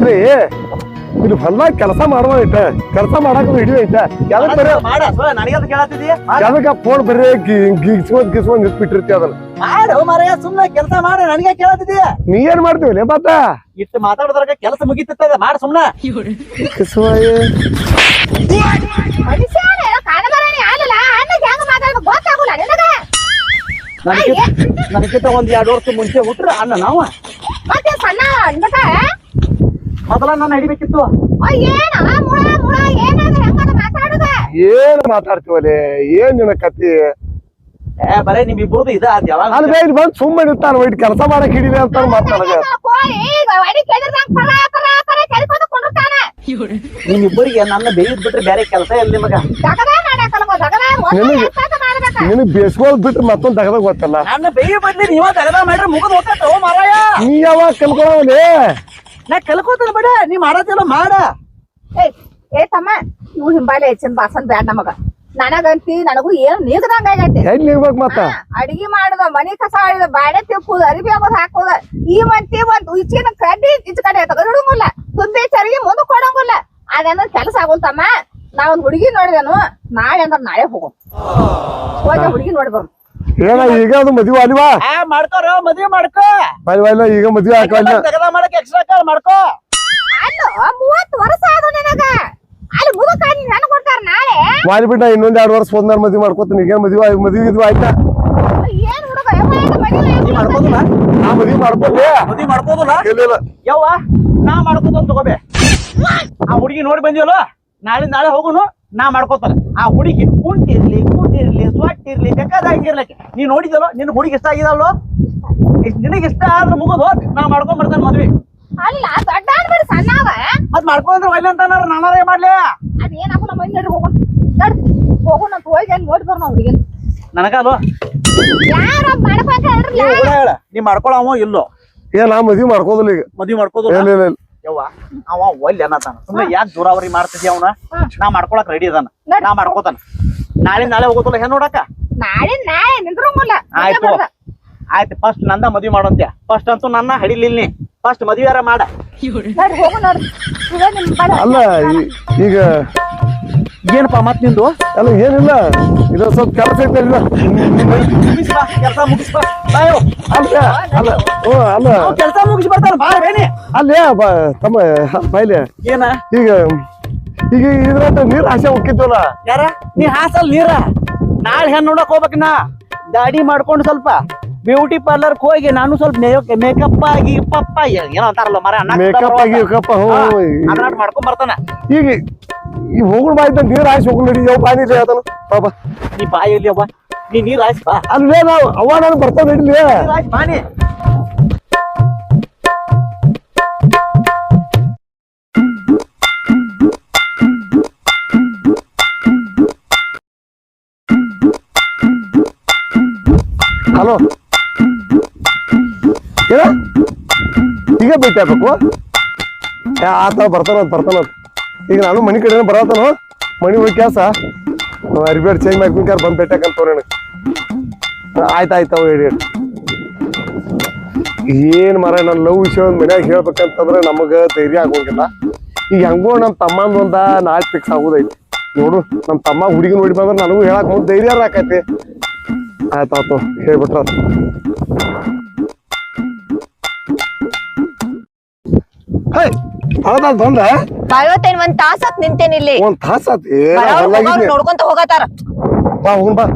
ಅಲ್ರಿ ಇಲ್ಲಿ ಹೊಲ್ದಾಗ ಕೆಲಸ ಮಾಡುವ ಐತ. ಕೆಲಸ ಮಾಡಾಕ ಹಿಡಿಯೋ ಐತ. ಯಾವ್ದಕ್ ಬರೀ ಮಾಡ ನನಗೆ ಅದು ಕೇಳತ್ತಿದಿ ಯಾವ್ದಕ್ಕ ಫೋನ್ ಬರೀ ಗಿಸ್ಕೊಂಡ್ ಗಿಸ್ಕೊಂಡ್ ಇಟ್ಬಿಟ್ಟಿರ್ತಿ ಅದನ್ನ. ಮಾಡು ಮರೆಯ ಸುಮ್ಮನೆ ಕೆಲಸ ಮಾಡು ನನಗೆ ಕೇಳತಿದಿ. ನೀ ಏನ್ ಮಾಡ್ತೀವಿ ಮತ್ತ ಇಷ್ಟು ಮಾತಾಡಿದ್ರಾಗ ಕೆಲಸ ಮುಗಿತಿರ್ತದ ಮಾಡ ಸುಮ್ಮನೆ ನನಗಿಂತ ಒಂದ್ ಎರಡು ವರ್ಷ ಮುಂಚೆ ಹುಟ್ರ ಅಣ್ಣ ನಾವು. ಮತ್ತೆ ಸಣ್ಣ ಅನ್ಬೇಕ ಮೊದಲ ನಾನು ಹಿಡಿಬೇಕಿತ್ತು. ಏನು? ಮಾತಾಡುದ? ಮಾತಾಡ್ತೀವಲ್ಲಿ? ಏನ್ ನಿನ್ನ ಕತಿ ಏ ಬರೇ ನಿಮ್ ಇಬ್ಬರದು ಇದ ಅದ್ ಯಾವಾಗ ಅಲ್ಲಿ ಬಂದ್ ಸುಮ್ಮನೆ ಇರ್ತಾನ ಒಯ್ಟ್ ಕೆಲಸ ಮಾಡಕ್ ಹಿಡಿದೆ ಅಂತ ನಿಮ್ ಇಬ್ಬರಿಗೆ ನನ್ನ ಬೇಯಿದ್ ಬಿಟ್ರೆ ಬೇರೆ ಕೆಲಸ ಇಲ್ಲ ನಿಮಗ? ದಗದ ಮಾಡಕಲ್ವ ದಗದ ನಿನಗೆ- ಬೇಸ್ಗೋದ್ ಬಿಟ್ರೆ ಮತ್ತೊಂದ್ ತಗದ ಗೊತ್ತಲ್ಲ ನನ್ನ ಬೇಯಿ ಬದ್ಲಿ ನೀವ ತಗದ ಮಾಡ್ರೆ ಮುಗಿದ್ ಹೋಗ್ತಾ ಮಾರಾಯ? ನೀ ಯಾವಾಗ ಕಲ್ಕೊಳವಲ್ಲಿ ನಾ ಕಲ್ಕೋತಾನ ಬೇಡ ನೀ ಮಾಡತ್ತಲ್ಲ ಮಾಡ. ಏ ಏ ತಮ್ಮ ಇವ್ ಹಿಂಬಾಲೆ ಹೆಚ್ಚಿನ ಬಾಸನ್ ಬ್ಯಾಡ ನಮಗ. ನನಗಂತಿ ನನಗೂ ಏನ್ ನೀಗದಂಗ ಆಗೈತಿ? ನಿಲ್ಬೇಕ್ ಮತ್ತ? ಅಡಿಗೆ ಮಾಡುದ ಮನಿ ಕಸ ಆಡಿದ ಬಾಡೆ ತಿಪ್ಪುದ ಅರಿಬಿ ಆಗೋದ್ ಹಾಕೋದ ಈ ಮಂತಿ ಒಂದ್ ಇಚ್ಚಿನ ಕಡ್ಡಿ ಇಚ್ ಕಡೆ ತಗಡಿಡಂಗಿಲ್ಲ ಸುದ್ದಿ ಚರಿಗೆ ಮುಂದೆ ಕೊಡಂಗಿಲ್ಲ. ಅದೇನ ಕೆಲಸ ಆಗುತ್ತಮ್ಮ ನಾ ಒಂದ್ ಹುಡುಗಿ ನೋಡಿದೆನು ನಾಳೆ ಅಂದ್ರೆ ನಾಳೆ ಹೋಗೋ ಹೋಗಿ ಹುಡುಗಿ ನೋಡಿ ಏನ ಈಗ ಅದು ಮದ್ವೆ ಅಲ್ವಾ ಮಾಡ್ಕೋ ಮಾಡ್ಕೋರ ಮದ್ವೆ ಮಾಡ್ಕೋ. ಅಲ್ವಾ ಇಲ್ಲ ಈಗ ಮದ್ವೆ ಹಾಕಲ್ಲ ತಗದ ಮಾಡಕ್ ಎಕ್ಸ್ಟ್ರಾ ಕಾಲ್ ಮಾಡ್ಕೋ. ಅಲ್ಲೋ ಮೂವತ್ ವರ್ಷ ಆದ ನನಗ. ಅಲ್ಲಿ ಮುದುಕ ನನ್ ಕೊಡ್ತಾರ ನಾಳೆ? ಮಾಡಿಬಿಟ್ಟ ಇನ್ನೊಂದ್ ಎರಡ್ ವರ್ಷ ಹೋದ್ಮೇಲೆ ಮದ್ವೆ ಮಾಡ್ಕೊತೀನಿ. ಈಗ ಮದ್ವೆ ಮದ್ವೆ ಇದು ಆಯ್ತಾ? ಏನ್ ಹುಡುಗ ಮಾಡ್ಕೋದಿಲ್ಲ? ನಾ ಮದ್ವೆ ಮಾಡ್ಕೊಂಡೆ ಮದ್ವೆ ಮಾಡ್ಕೋದಿಲ್ಲ? ಇಲ್ಲ ಇಲ್ಲ. ಯವ್ವ ನಾ ಮಾಡ್ಕೋತ ತಗೋಬೇ ಆ ಹುಡುಗಿ ನೋಡಿ ಬಂದಿವಲ್ಲ ನಾಳೆ ನಾಳೆ ಹೋಗುನು? ನಾ ಮಾಡ್ಕೋತಾರ ಆ ಹುಡುಗಿ ಕುಂಟಿರ್ಲಿ ಕೂಟಿರ್ಲಿ ಸ್ವಟ್ಟಿರ್ಲಿ ಬೇಕಾದಾಗಿರ್ಲಿಕ್ಕೆ. ನೀ ನೋಡಿದಲ್ಲ ನಿನ್ ಹುಡುಗಿ ಇಷ್ಟ ಆಗಿದಲ್ಲೋ ನಿನಗೆ ಇಷ್ಟ ಆದ್ರೆ ಮುಗಿದು ನಾ ಮಾಡ್ಕೊಂಡ್ ಬರ್ತಾನೆ ಮದ್ವೆ. ಅಲ್ಲ ದೊಡ್ಡ ಅನ್ಬೇಡಿ ಸಣ್ಣವ. ಅದ್ ಮಾಡ್ಕೊಂಡ್ರೆ ಒಳ್ಳೆ ಅಂತ ನಾನು ಮಾಡ್ಲಿ? ಅದೇನಾಗು ನಮ್ಮ ಮನೆ ನಡ್ರಿ ಹೋಗೋಣ ಹೋಗೋಣ ಅಂತ ಹೋಗಿ ಅಲ್ಲಿ ನೋಡಿ ಬರೋಣ ಹುಡುಗಿ ನನಗಲ್ವ? ಯಾರ ಮಾಡ್ಬೇಕ ನೀ ಮಾಡ್ಕೊಳವ ಇಲ್ಲೋ? ಏ ನಾ ಮದ್ವಿ ಮಾಡ್ಕೋದಿಲ್ಲ ಈಗ. ಮದ್ವಿ ಮಾಡ್ಕೋದು ಇಲ್ಲ ಇಲ್ಲ ಇಲ್ಲ. ಯವ್ವ ಅವ ಒಲ್ಲೆ ಅನ್ನತಾನ ಸುಮ್ಮನೆ ಯಾಕೆ ದೂರಾವರಿ ಮಾಡ್ತಿದ್ಯ ಅವನ? ನಾ ಮಾಡ್ಕೊಳಕ್ ರೆಡಿ ಅದಾನ. ನಾ ಮಾಡ್ಕೋತಾನ. ನಾಳೆ ನಾಳೆ ಹೋಗೋದಲ್ಲ ಹೆಣ್ ನೋಡಕ ನಾಳೆ ನಾಳೆ ನಿಂದ್ರಂಗಿಲ್ಲ. ಆಯ್ತು. ಆಯ್ತು ಫಸ್ಟ್ ನಂದ ಮದ್ವಿ ಮಾಡೋಂತ್ಯ ಫಸ್ಟ್ ಅಂತೂ ನನ್ನ ಹಡಿಲಿಲ್ಲ ಫಸ್ಟ್ ಮಾಡ. ಇದ ನಿಮ್ ಬಡ ಅಲ್ಲ ಈಗ ಏನಪ್ಪ ಮತ್ ನಿಂದು? ಅಲ್ಲ ಏನಿಲ್ಲ. ಇದು ಸ್ವಲ್ಪ ಕೆಲಸ ಐತೆ ಇಲ್ಲ ಅಲ್ಲ ಅಲ್ಲ ಓ ಅಲ್ಲ. ಕೆಲಸ ಮುಗಿಸಿ ಬೇನಿ ಅಲ್ಲೇ ತಮ್ಮ ಪೈಲೆ ಏನ? ಈಗ ಈಗ ಇದ್ರ ನೀರ್ ಆಸೆ ಹೋಗಿದ್ವಲ್ಲ ಯಾರ? ನೀ ಹಾಸಲ್ ನೀರ? ನಾಳೆ ಹೆಣ್ ನೋಡಕ್ ಹೋಗ್ಬೇಕ ನಾ. ದಾಡಿ ಮಾಡ್ಕೊಂಡು ಸ್ವಲ್ಪ ಬ್ಯೂಟಿ ಪಾರ್ಲರ್ ಹೋಗಿ ನಾನು ಸ್ವಲ್ಪ ಮೇಕಪ್ ಆಗಿ ಪಪ್ಪ ಏನೋ ಅಂತಾರಲ್ಲ ಮರ ಮೇಕಪ್ ಆಗಿ ಕಪ್ಪ ಮಾಡ್ಕೊಂಡ್ ಬರ್ತಾನ. ಈಗ ಈ ಹೋಗುಣ ಬಾಯ್ತ ನೀರ್ ಆಸೆ ಹೋಗಿ ನಡಿ. ಯಾವ ಬಾನಿ ಹೇಳ್ತಾನ ಬಾಬಾ ನೀ ಬಾಯಿ ಇಲ್ಲಿ ಒಬ್ಬ ನೀ ನೀರ್ ಹಾಯ್ಸ್ ಬಾ. ಅಲ್ಲೇ ನಾವು ಅವ್ವ ನಾನು ಬರ್ತಾವ ನಡಿಲಿ ನೀರ್ ಹಾಯ್ಸ್ ಬಾನಿ ಹಲೋ. ಏನ? ಈಗ ಭೇಟಿ ಆಗ್ಬೇಕು? ಆತ ಬರ್ತಾನ ಬರ್ತಾನ ಈಗ ನಾನು ಮನಿ ಕಡೆ ಬರತಾನು ಮನಿ ಹೋಗಿ ಕೆಲಸ? ರಿಪೇರ್ ಚೇಂಜ್ ಮಾಡ್ಕೊಂಡ್ಯಾರ ಬಂದ್ ಭೇಟಿಯಾಕಂತ ನನಗೆ. ಆಯ್ತು ಆಯ್ತು ಅವು ಹೇಳಿ ಏನ್ ಮರ ನನ್ನ ಲವ್ ವಿಷಯ ಒಂದ್ ಮನ್ಯಾಗ ಹೇಳ್ಬೇಕಂತಂದ್ರೆ ನಮಗ ಧೈರ್ಯ ಆಗೋಂಗಿಲ್ಲ. ಈಗ ಹೆಂಗೋ ನಮ್ಮ ತಮ್ಮಂದು ಒಂದ ನಾಳೆ ಫಿಕ್ಸ್ ಆಗೋದೈತಿ. ನೋಡು ನಮ್ಮ ತಮ್ಮ ಹುಡುಗಿ ನೋಡಿ ಬಂದ್ರೆ ನನಗೂ ಹೇಳಕ್ ಮುಂದೆ ಧೈರ್ಯ ಆಕೈತಿ ಆಯ್ತಾಯ್ತು ಹೇಳ್ಬಿಟ್ರ ಹೇ ಹೌದಾ ಬಂದ ನಲ್ವತ್ತೈನ್ ಒಂದ್ ತಾಸ್ ಆತ್ ನಿಂತೇನ್ ಇಲ್ಲಿ. ಒಂದ್ ತಾಸ ಆತಿ? ನೋಡ್ಕೊಂತ ಹೋಗತಾರ ಬಾ ಹೋಗ್ ಬಾ.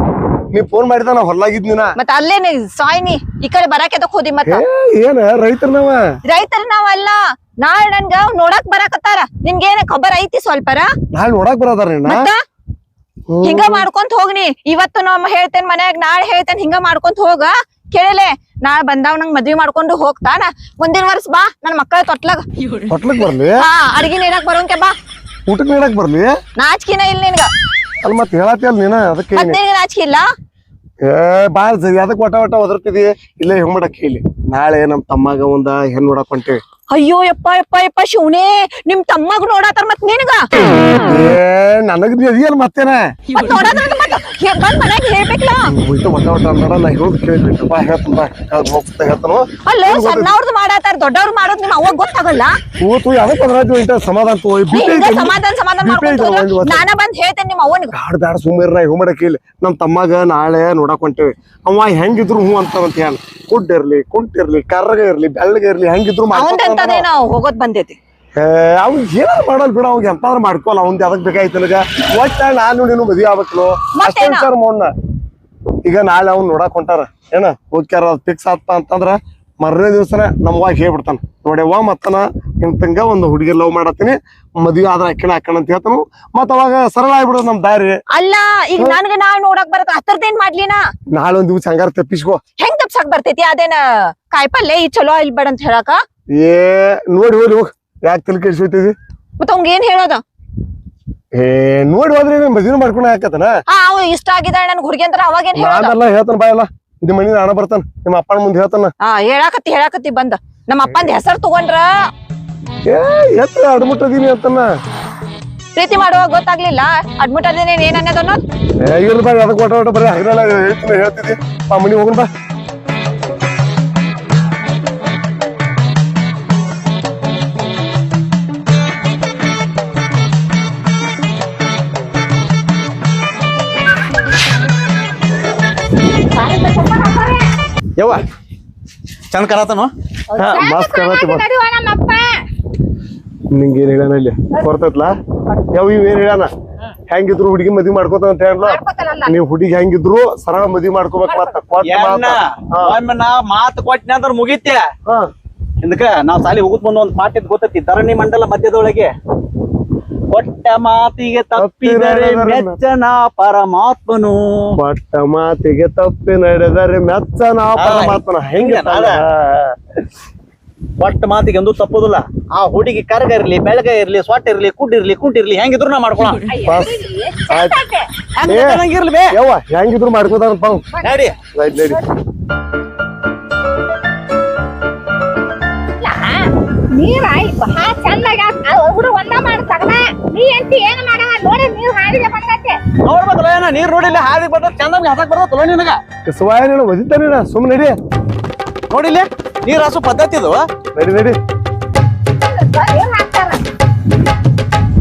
ನೀ ಫೋನ್ ಮಾಡಿದ ನಾ ಹೊಲ್ಲಾಗಿದ್ನಿನ ಮತ್ ಅಲ್ಲೇನೆ ಸಾಯ್ನಿ ಈ ಕಡೆ ಬರಾಕ್ ಎದಕ್ ಹೋದಿ ಮತ್ತ? ಏನ ರೈತರ ನಾವ? ರೈತರ ನಾವಲ್ಲ ನಾಳೆ ನನ್ಗ ನೋಡಾಕ್ ಬರಾಕತ್ತಾರ. ನಿನ್ಗೇನ ಖಬರ್ ಐತಿ ಸ್ವಲ್ಪರ? ನಾಳೆ ನೋಡಾಕ್ ಮತ್ತ? ಹಿಂಗ ಮಾಡ್ಕೊಂತ ಹೋಗ್ನಿ ಇವತ್ತು ನಮ್ಮ ಹೇಳ್ತೇನ್ ಮನ್ಯಾಗ ನಾಳೆ ಹೇಳ್ತೇನೆ ಹಿಂಗ ಮಾಡ್ಕೊಂತ ಹೋಗ. ಕೇಳಲೆ ನಾ ಬಂದಾವ್ ನಂಗ್ ಮದ್ವಿ ಮಾಡ್ಕೊಂಡು ಹೋಗ್ತಾನ. ಮುಂದಿನ ವರ್ಷ ಬಾ ನನ್ ಮಕ್ಕಳ ತೊಟ್ಲಾಗ. ಹೊಟ್ಲಕ್ ಬರ್ಲಿ? ಹಾ ಅಡ್ಗಿ ನೀರಾಕ್ ಬರೋಂಕೆ ಬಾ. ಊಟಕ್ ನೀಡಕ್ ಬರ್ಲಿ? ನಾಚಿಕಿನ ಇಲ್ಲ ನಿನ್ಗ. ಅಲ್ಲಿ ಮತ್ತೆ ಹೇಳತ್ತಿ ಅಲ್ ನೀನ ಅದಕ್ಕೆ ಮತ್ ನಿನ್ಗ ನಾಚಿಕೆ ಇಲ್ಲ? ಏ ಬಾಳ ಸರಿ ಅದಕ್ಕೆ ವಟ ವಟ ಒದರ್ತಿದಿ. ಇಲ್ಲ ಹೆಂಗ್ ಮಾಡಕ್ ಹೇಳಿ. ನಾಳೆ ನಮ್ ತಮ್ಮಗ ಒಂದ ಹೆಣ್ ನೋಡಕ್ ಹೊಂಟೇವಿ. ಅಯ್ಯೋ ಯಪ್ಪ ಯಪ್ಪ ಯಪ್ಪ ಶಿವನೇ ನಿಮ್ ತಮ್ಮಗ್ ನೋಡಾತಾರ ಮತ್ ನಿನಗ. ಏ ನನಗ್ ನೀ ಅದಿಯಲ್ಲ ಮತ್ತೇನ? ಮತ್ ಹೇ- ಬಂದ್ ಮನ್ಯಾಗ ಹೇಳ್ಬೇಕಲ್ಲ. ಹೋಯ್ತು ಒಟ್ಟ ಒಟ್ಟ ನೋಡ ನಾ ಹೇಳೋದು ಕೇಳಿದ್ರಿ ಬಾ ಹೇಳ್ತಾನ ಬಾ ಹೋಗ್ತಾ ಹೇಳ್ತಾನು ಅಲ್ಲ ಸಣ್ಣವ್ರದ್ದು ಮಾಡಾತಾರ ದೊಡ್ಡವ್ರು ಮಾಡೋದ್ ನಿಮ್ ಅವಾಗ ಗೊತ್ತಾಗಲ್ಲ ಕೂತು ಯಾವ ಪದ್ರಾಜು ಇಂತ ಸಮಾಧಾನ ಸಮಾಧಾನ ಸಮಾಧಾನ ನಾನ ಬಂದ್ ಹೇಳ್ತೇನೆ ನಿಮ್ಮ ಅವನಿಗೆ. ಬ್ಯಾಡ ಬ್ಯಾಡ ಸುಮ್ಮನೆ ಹ್ಯೂ ಮಾಡಕ್ ಇಲ್ಲ. ನಮ್ ತಮ್ಮಗ ನಾಳೆ ನೋಡಕ್ ಹೊಂಟೇವಿ. ಅವ ಹೆಂಗಿದ್ರು ಹ್ಞೂ ಅಂತ ಹೇಳ. ಕುಡ್ ಇರ್ಲಿ ಕುಂಟಿರ್ಲಿ ಕರ್ರಗ ಇರ್ಲಿ ಬೆಳ್ಳಗ ಇರ್ಲಿ ಹೆಂಗಿದ್ರು ಹೋಗೋದ್ ಬಂದೈತಿ. ಅವ್ನ್ ಏನಾರ ಮಾಡಲ್ ಬಿಡ ಅವ್ಗೆ ಎಂತಾದ್ರು ಮಾಡ್ಕೊಲ್ಲ ಅವ್ನ್ ಅದಕ್ ಬೇಕಾಯ್ತು ನನಗ? ಒಟ್ಟ ನಾನು ನೀನು ಮದ್ವೆ ಆಗ್ಬೇಕು ಅಷ್ಟೇ? ವಿಚಾರ ಮಾಡೋಣ ಈಗ ನಾಳೆ ಅವ್ನ್ ನೋಡಕ್ ಹೊಂಟಾರ. ಏನ? ಹೋಗ್ಯಾರ ಫಿಕ್ಸ್ ಆತ ಅಂತಂದ್ರ ಮರನೇ ದಿವ್ಸನ ನಮ್ ವಾಗ ಹೇಳ್ಬಿಡ್ತಾನ ನೋಡ್ಯವ್ವ ಮತ್ತನ ಇಂತಂಗ ಒಂದು ಹುಡುಗಿ ಲವ್ ಮಾಡತ್ತೀನಿ. ಮದ್ವೆ ಆದ್ರ ಅಕ್ಕಣ ಅಕ್ಕಣ ಅಂತ ಹೇಳ್ತಾನು. ಮತ್ತ ಅವಾಗ ಸರಳ ಆಗ್ಬಿಡೋದು ನಮ್ ದಾರಿ. ಅಲ್ಲ ಈಗ ನನ್ಗ ನಾಳೆ ನೋಡಕ್ ಬರತ್ತ ಹತ್ತರದೇನ್ ಮಾಡ್ಲಿನ? ನಾಳೆ ಒಂದ್ ದಿವ್ಸ ಹಂಗಾರ ತಪ್ಪಿಸ್ಕೋ. ಹೆಂಗ್ ತಪ್ಸಕ್ ಬರ್ತೈತಿ? ಅದೇನ ಕಾಯಿಪಲ್ಲೆ ಈ ಚಲೋ ಇಲ್ಬೇಡ ಅಂತ ಹೇಳಕ? ಏ ನೋಡಿ ಹೋಗ್ಲಿ ಹೋಗ್. ಯಾಕೆ ತಲೆ ಕೆಡ್ಸೋತಿದಿ ಮತ್ತ ಅವಂಗ ಏನ್ ಹೇಳೋದ? ಏ ನೋಡಿ ಹೋದ್ರೆ ನೀನ್ ಮದ್ವೆ ಮಾಡ್ಕೊಂಡ ಹಾಕತನ ಹಾ ಅವ ಇಷ್ಟ ಆಗಿದ ನನ್ ಹುಡುಗಿ ಅಂದ್ರ ಅವಾಗ ಏನ್ ಹೇಳೋದ? ನಾನೆಲ್ಲ ಹೇಳ್ತಾನ ಬಾಯಲ್ಲ ನಿಮ್ಮ ಮನಿ ನಾನ ಬರ್ತಾನ. ನಿಮ್ಮ ಅಪ್ಪನ ಮುಂದೆ ಹೇಳ್ತಾನ. ಹಾ ಹೇಳಾಕತ್ತಿ ಹೇಳಾಕತ್ತಿ ಬಂದ. ನಮ್ಮ ಅಪ್ಪಂದ್ ಹೆಸರು ತಗೊಂಡ್ರ? ಏ ಎತ್ತ ಅಡ್ಮುಟ್ಟದೀನಿ ಅಂತನ. ಪ್ರೀತಿ ಮಾಡುವಾಗ ಗೊತ್ತಾಗ್ಲಿಲ್ಲ. ಅಡ್ಮಿಟ್ ಅದೇನೇನ್ ಏನ್ ಅನ್ನೋದು ಅನ್ನೋದ್ ಏ ಇರ್ಲಿ ಬಾಯ್ ಅದಕ್ಕೆ ಒಟ್ಟ ಒಟ್ಟ ಬರೀ ಹಗಲೆಲ್ಲ ಹೇಳ್ತೀನಿ ಹೇಳ್ತಿದ್ದಿ. ಆ ಮನಿ ಹೋಗೋಣ ಬಾ. ಯವ್ವ? ಚಂದ ಕರತನು ಹಾ, ಮಸ್ತ್ ಕರತಿ ಬಾ ನಡಿವ ನಮ್ಮಪ್ಪ. ನಿಂಗೆ ಏನ್ ಹೇಳ್ಯಾನ ಇಲ್ಲಿ? ಬರ್ತೈತ್ಲಾ ಯಾವ ಇವ್ ಏನ್ ಹೇಳ್ಯಾನ? ಹೆಂಗಿದ್ರು ಹುಡುಗಿ ಮದ್ವಿ ಮಾಡ್ಕೋತ ಅಂತ ಹೇಳ ನೀವ್ ಹುಡುಗಿ ಹೆಂಗಿದ್ರು ಸರಳ ಮದ್ವಿ ಮಾಡ್ಕೋಬೇಕು ಮತ್ತ ಕೊಟ್ಟ ಏನ್ನ ಮಾತ. ಹಾ, ಒಮ್ಮೆ ನಾ ಮಾತು ಕೊಟ್ಟಿನ ಅಂದ್ರ ಮುಗಿತ್ಯ? ಹಾ. ಇದಕ್ಕ ನಾವ್ ಸಾಲಿ ಹೋಗುದ್ ಬಂದ ಒಂದ್ ಪಾಠ ಇದ್ ಗೊತ್ತೈತಿ. ಧರಣಿ ಮಂಡಲ ಮಧ್ಯದೊಳಗೆ ಕೊಟ್ಟ ಮಾತಿಗೆ ತಪ್ಪಿದರೆ ಮೆಚ್ಚನ ಪರಮಾತ್ಮನು. ಕೊಟ್ಟ ಮಾತಿಗೆ ತಪ್ಪಿ ನಡೆದರೆ ಮೆಚ್ಚನ ಪರಮಾತ್ಮನ. ಹೆಂಗ ಕೊಟ್ಟ ಮಾತಿಗೆ ಒಂದು ತಪ್ಪುದಿಲ್ಲ. ಆ ಹುಡುಗಿ ಕರ್ಗ ಇರ್ಲಿ ಬೆಳಗ ಇರ್ಲಿ ಸೊಟ್ಟ ಇರ್ಲಿ ಕುಡ್ ಇರ್ಲಿ ಕುಂಟ್ ಇರ್ಲಿ ಹೆಂಗಿದ್ರು ನಾ ಮಾಡ್ಕೊಳ. ಹೆಂಗಿದ್ರು ಮಾಡ್ಕೋತಾರ ನಡಿ. ನಡಿ. ನೀರ್ ಆಯ್ ಬಹಳ ಚಂದಾಗ ಹುಡುಗ ಒಂದ ಮಾಡಿ ನೀ ಎಂತಿ ಏನ್ ಮಾಡವ? ನೋಡಿ ನೀರ್ ಹಾಡಿಗೆ ಬಂದತ್ತೆ ನೋಡ್ಬೇಕಲ್ಲ ಏನ? ನೀರ್ ನೋಡಿಲ್ಲ ಹಾದಿ ಬರ್ತದ ಚಂದ ಹಸಕ್ ಬರ್ತದ ನಿನಗ. ಸುವಾಯ ನೀನು ಒದಿತಾನೇನ ಸುಮ್ ನಡಿ. ನೋಡಿಲ್ಲ ನೀರ್ ಹಸು ಪದ್ಧತಿ ಇದು. ನಡಿ ನಡಿ.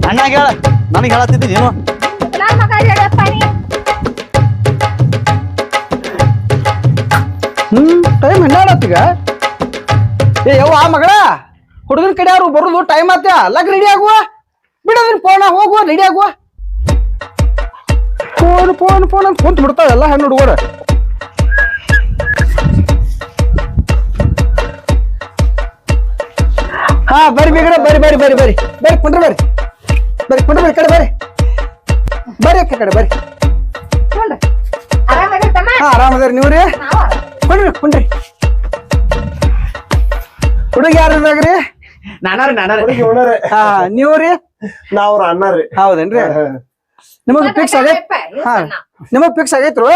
ಅಣ್ಣಾಗ ಹೇಳ ನನಗೆ ಹೇಳತ್ತಿದ್ದಿ ನೀನು. ನನ್ ಮಗ ಹೇಳಪ್ಪ ನೀ. ಹ್ಮ್ ಟೈಮ್ ಹನ್ನೆರಡತ್ತೀಗ ಏ ಯವ್ವ ಮಗಳ ಹುಡುಗನ ಕಡೆ ಅವ್ರು ಬರುದು? ಟೈಮ್ ಆತ ಲಗ್ ರೆಡಿ ಆಗುವ? ಬಿಡೋದಿನ ಪೋಣ ಹೋಗುವ ರೆಡಿ ಆಗುವ. ಫೋನ್ ಫೋನ್ ಫೋನ್ ಅಂತ ಕುಂತ ಬಿಡ್ತಾವ ಎಲ್ಲ ಹೆಣ್ಣು ಹುಡುಗರು. ಹಾ ಬರ್ರಿ ಬೇಗಡೆ ಬರ್ರಿ ಬರ್ರಿ ಬರ್ರಿ ಬರ್ರಿ. ಬರ್ರಿ ಕುಂಡ್ರಿ ಬರ್ರಿ. ಬರ್ರಿ ಕುಂಡ್ರಿ ಬರ್ರಿ ಕಡೆ ಬರ್ರಿ. ಬರ್ರಿ ಅಕ್ಕ ಕಡೆ ಬರ್ರಿ. ಹಾ ಆರಾಮದಾರಿ ನೀವ್ರಿ? ನಾವು ಕುಂಡ್ರಿ ಕುಂಡ್ರಿ. ಹುಡುಗ ಯಾರ್ರಿ ನಾನಾರ ನಾನಾರಿ. ಹಾ ನೀವ್ರಿ? ನಾ ಅವ್ರ ಅಣ್ಣಾರಿ. ಹೌದೇನ್ರಿ? ನಿಮಗ್ ಫಿಕ್ಸ್ ಆಗೈತ್? ಹಾ. ನಿಮಗ್ ಫಿಕ್ಸ್ ಆಗೈತ್ರು?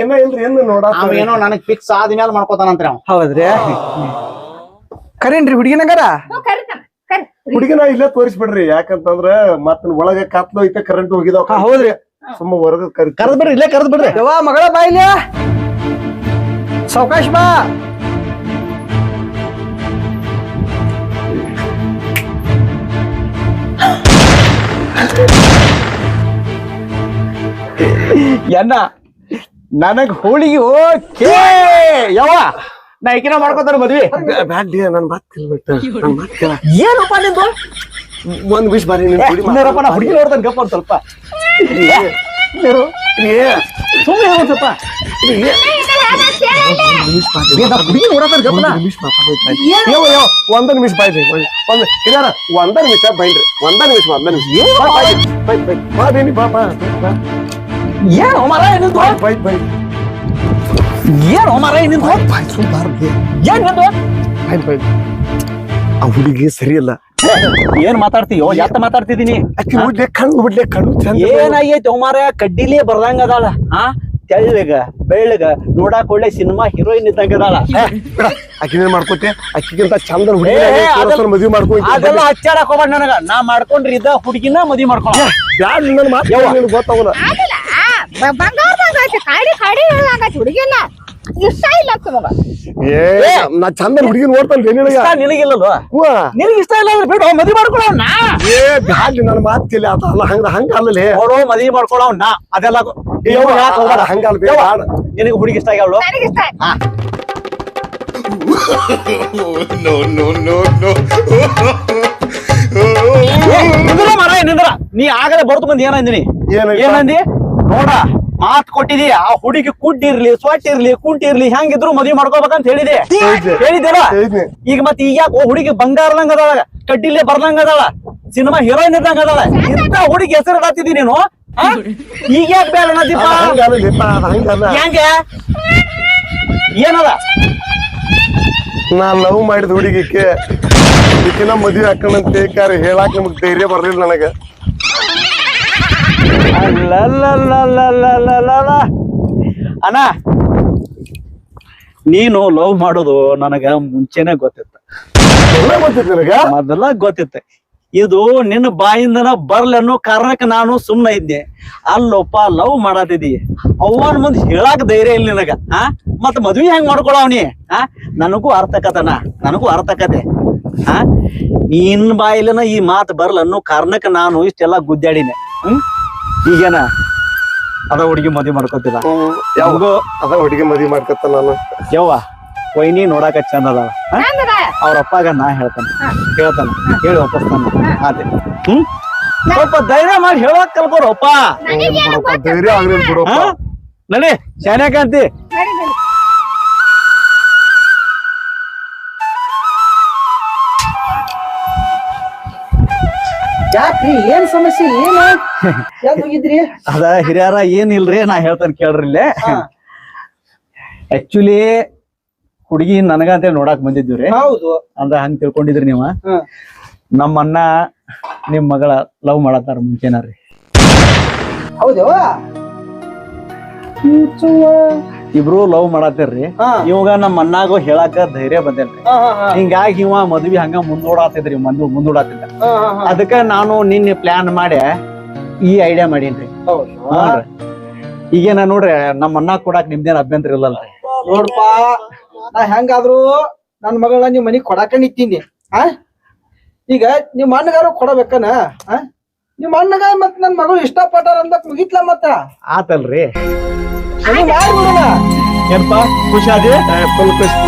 ಏನೋ ಇಲ್ರಿ ಏನು ಅವ ಏನೋ ನನಗ್ ಫಿಕ್ಸ್ ಆದ್ಮೇಲೆ ಮಾಡ್ಕೋತಾನಂತ್ರಿ ಅವ. ಹೌದ್ರಿ? ಕರೇನ್ರಿ ಹುಡುಗಿನಂಗಾರ? ಹುಡುಗಿನ ಇಲ್ಲೇ ತೋರಿಸ್ಬಿಡ್ರಿ ಯಾಕಂತಂದ್ರ ಮತ್ತ ಒಳಗ ಕತ್ಲು ಐತೆ ಕರೆಂಟ್ ಹೋಗಿದಾವ ಹೌದ್ರಿ. ಸುಮ್ಮ ಹೊರಗ ಕರಿ ಕರೆದ್ ಬಿಡ್ರಿ ಇಲ್ಲೇ ಕರೆದ್ ಬಿಡ್ರಿ. ಯವ್ವ ಮಗಳ ಬಾಯಿಲ್ಯ ಸಾವಕಾಶ ಬಾ. ಎನ್ನ ನನಗ್ ಹೋಳಿಗೆ ಓಕೆ. ಯಾವ ನಾ ಈಕಿನ ಮಾಡ್ಕೋತಾರ ಮದ್ವಿ. ಬ್ಯಾಡ್ ನನ್ ಮಾತ್ ಕೇಳ್ಬಿಟ್ಟು ನನ್ ಮಾತ್ ಕೇಳ. ಏನಪ್ಪ ನಿಂದು? ಒಂದ್ ವಿಷ್ ಬಾರಿ ನಾ ಹುಡುಗಿ ನೋಡ್ತಾನೆ ಗಪ್ಪ ಒಂದ್ ಸ್ವಲ್ಪ. ಸುಮ್ಮನೆ ಒಂದ್ ಸ್ವಲ್ಪ. ಒಂದ ನಿಮಿಷ ಬಾಯ್ರಿ ಒಂದ್ ನಿಮಿಷ ಬೈನ್ರಿ ಒಂದ ನಿಮಿಷ ಒಂದ ನಿಮಿಷ. ಬಾಯ್. ಬಾ ಬಾ ಬಾ ಏನು ಮರ ಬಾಯ್ ಬೈ ಬಾಯ್. ಏನು ಮರ ಏನಿಂದು ಬಾಯ್ ಸುಮ್ ಬಾರ್ಲಿ ಏನ್ ನಿಂದು ಬಾಯ್ ಬಾಯ್. ಆ ಹುಡುಗಿ ಸರಿಯಲ್ಲ ಏನ್ ಮಾತಾಡ್ತೀಯೋ? ಯಾತ ಮಾತಾಡ್ತಿದೀನಿ? ಕಣ್ಣು ಬಿಡ್ಲೆ ಕಣ್ಣು ಏನಾಗೈತಿ ಅವಮಾರ ಕಡ್ಡಿಲೇ ಬರ್ದಂಗ ಅದಾಳ. ಆ? ತೆಳ್ಳಗ ಬೆಳ್ಳಗ ನೋಡಾಕ್ ಒಳ್ಳೆ ಸಿನಿಮಾ ಹೀರೋಯಿನ್ ಇದ್ದಂಗ ಅದಾಳ. ಆಕಿನೇನ್ ಮಾಡ್ಕೋತೆ? ಅಕ್ಕಿಗಿಂತ ಚಂದ ಹುಡುಗಿ ಮದ್ವಿ ಮಾಡ್ಕೊಂಡ್ ಅದೆಲ್ಲ ಹಚ್ಚಾಡಕ್ ಹೋಗ್ಬೇಡ ನನಗ. ನಾ ಮಾಡ್ಕೊಂಡ್ರಿ ಇದ ಹುಡುಗಿನ ಮದ್ವಿ ಮಾಡ್ಕೊಳ ಬ್ಯಾಡ್ ನನ್ನ ಮಾತು ಗೊತ್ತಾಗಲ್ಲ. ಕಾಡಿ ಕಾಡಿ ಹೇಳ್ದಂಗ ನಮಗ ಏ ನಾ ಚಂದ ಹುಡುಗಿ ನೋಡ್ತಾನೆ ನಿನಗ. ಇಷ್ಟ ನಿನಗಿಲ್ಲಲ್ವ ಹ್ಞೂ ನಿನಗೆ ಇಷ್ಟ ಇಲ್ಲ ಅಂದ್ರೆ ಬಿಡು ಮದ್ವಿ ಮಾಡ್ಕೊಳವ್ ನಾ. ಏ ಬ್ಯಾಡ್ಲಿ ನನ್ನ ಮಾತು ಕೇಳಿ. ಆತ ಅಲ್ಲ ಹಂಗ ಹಂಗ ಅಲ್ಲಲೇ. ನೋಡು ಮದ್ವಿ ಮಾಡ್ಕೊಳವ್ ನಾ. ಅದೆಲ್ಲ ನಿನಗೆ ಹುಡುಗಿ ಇಷ್ಟ ಆಗ್ಯಾವಳು? ನನಗಿಷ್ಟ no, no, no, no. ನಿಂದ್ರ ಮರ ನಿಂದ್ರ. ನೀ ಆಗಲೇ ಬರ್ತು ಬಂದ್ ಏನಂದಿನಿ? ಏನಂದಿ? ನೋಡ ಮಾತ್ ಕೊಟ್ಟಿದಿ ಆ ಹುಡುಗಿ ಕುಡ್ಡಿರ್ಲಿ ಕುಂಟ್ ಇರ್ಲಿ ಹೆಂಗಿದ್ರು ಮದ್ವಿ ಮಾಡ್ಕೋಬೇಕಂತ ಹೇಳಿದೆ. ಹೇಳಿದ್ದೆ. ಹೇಳಿದ್ನೆ. ಈಗ ಮತ್ ಈಗ ಯಾಕೆ ಹುಡುಗಿ ಬಂಗಾರದಂಗ ಅದಾಳ ಕಡ್ಡಿಲೆ ಬರ್ದಂಗ ಅದಾಳ ಸಿನಿಮಾ ಹೀರೋಯಿನ್ ಇದ್ದಂಗ ಅದಾಳ ಇಂತ ಹುಡುಗಿ ಹೆಸರು ಹಾಕ್ತಿದ್ದೀನಿ ನೀನು? ಈಗ ಯಾಕೆ ಬೇಡ ದೀಪ? ಅದ ಹಂಗ ಅಲ್ಲಲೇಪ್ಪ, ಅದ ಹೆಂಗೆ ಏನದ? ನಾ ಲವ್ ಮಾಡಿದ ಹುಡುಗಿಕ್ಕೆ ಈಕಿನ ಮದುವೆ ಹಾಕೊಂಡಂತ ಬೇಕಾರೆ ಹೇಳಾಕ ನಮಗ್ ಧೈರ್ಯ ಬರ್ಲಿಲ್ಲ ನನಗ. ಅಣ್ಣ ನೀನು ಲವ್ ಮಾಡೋದು ನನಗ ಮುಂಚೆನೆ ಗೊತ್ತಿತ್ತು. ಮೊದಲ ಗೊತ್ತಿತ್ತು. ಇದು ನಿನ್ನ ಬಾಯಿಂದನ ಬರ್ಲಿ ಅನ್ನೋ ಕಾರಣಕ್ಕೆ ನಾನು ಸುಮ್ಮನೆ ಇದ್ದೆ. ಅಲ್ಲೊಪ್ಪ ಲವ್ ಮಾಡತ್ತಿದಿ ಅವ್ವನ ಮುಂದೆ ಹೇಳಾಕ ಧೈರ್ಯ ಇಲ್ಲ ನಿನಗ ಆ? ಮತ್ ಮದ್ವಿ ಹೆಂಗ್ ಮಾಡ್ಕೊಳವನಿ ಆ? ನನಗೂ ಅರ್ಥಕತನ ನನಗೂ ಅರ್ಥಕತೆ ಆ? ನಿನ್ ಬಾಯಿಲನ ಈ ಮಾತು ಬರ್ಲ ಅನ್ನೋ ಕಾರಣಕ್ಕೆ ನಾನು ಇಷ್ಟೆಲ್ಲ ಗುದ್ದಾಡಿನಿ. ಹ್ಮ್? ಈಗೇನ? ಅದ ಹುಡುಗಿ ಮದ್ವಿ ಮಾಡ್ಕೊತಿಲ್ಲ. ಯಾವಾಗೋ ಅದ ಹುಡುಗಿ ಮದ್ವಿ ಮಾಡ್ಕೊತ ನಾನು. ಯವ್ವ? ವೈನಿ ನೋಡಾಕ ಚಂದ ಅದಾವ ಅವ್ರ ಅಪ್ಪಾಗ ನಾ ಹೇಳ್ತಾನೆ. ಹೇಳ್ತಾನ ಹೇಳಿ ಒಪ್ಪಿಸ್ತಾನ ಅದೇ ಹ್ಮ್? ಸ್ವಲ್ಪ ಧೈರ್ಯ ಮಾಡಿ ಹೇಳಕ್ ಕಲ್ಕೋರಪ್ಪ ಧೈರ್ಯ ಬಿಡಪ್ಪ ನಡಿ ಶಾನ್ಯಾಕಂತಿ ಯಾಕ್ರಿ ಏನ್ ಸಮಸ್ಯೆ ಏನ? ಯಾಕ್ ಹೋಗಿದ್ರಿ? ಅದ ಹಿರಿಯರ ಏನಿಲ್ರಿ ನಾ ಹೇಳ್ತಾನೆ ಕೇಳ್ರಿ ಇಲ್ಲೇ. ಆಕ್ಚುಲಿ ಹುಡುಗಿ ನನಗ ಅಂತೇಳಿ ನೋಡಾಕ್ ಬಂದಿದ್ವಿ ಹೌದು. ಅಂದ್ರ ಹಂಗ್ ತಿಳ್ಕೊಂಡಿದ್ರಿ ನೀವ? ನಮ್ಮ ಅಣ್ಣ ನಿಮ್ ಮಗಳ ಲವ್ ಮಾಡತ್ತಾರ ಮುಂಚೆನಾರಿ. ಹೌದೇವ ಇಬ್ರು ಲವ್ ಮಾಡತ್ತೀರ್ರಿ. ಇವಾಗ ನಮ್ಮ ಅಣ್ಣಾಗು ಹೇಳಾಕ ಧೈರ್ಯ ಬಂದೇನ್ರಿ. ಹಿಂಗಾಗಿ ಇವ ಮದ್ವಿ ಹಂಗ ಮುಂದೂಡಾತಿದ್ರಿ ಮುಂದ್ ಮುಂದೂಡಾತಿದ್ದ. ಅದಕ್ಕ ನಾನು ನಿನ್ನೆ ಪ್ಲಾನ್ ಮಾಡಿ ಈ ಐಡಿಯಾ ಮಾಡೀನ್ರಿ. ಈಗೇನ ನೋಡ್ರಿ ನಮ್ಮ ಅಣ್ಣ ಕೊಡಾಕ್ ನಿಮ್ದೇನ್ ಅಭ್ಯಂತರ ಇಲ್ಲಲ್ರಿ. ನೋಡ್ಪ. ನಾ ಹೆಂಗಾದ್ರು ನನ್ ಮಗಳನ್ನ ನಿಮ್ ಮನಿಗ್ ಕೊಡಾಕ ನಿಂತೀನಿ ಆ? ಈಗ ನಿಮ್ ಅಣ್ಣಗಾರು ಕೊಡಬೇಕನ? ಆ? ನಿಮ್ ಅಣ್ಣಗ ಮತ್ ನನ್ ಮಗಳು ಇಷ್ಟಪಟ್ಟಾರ ಅಂದಕ್ ಮುಗಿತ್ಲ ಮತ್ತ? ಆತಲ್ರಿ. ಅದು ಖುಷಿ ಆದಿ? ಫುಲ್ ಖುಷಿ.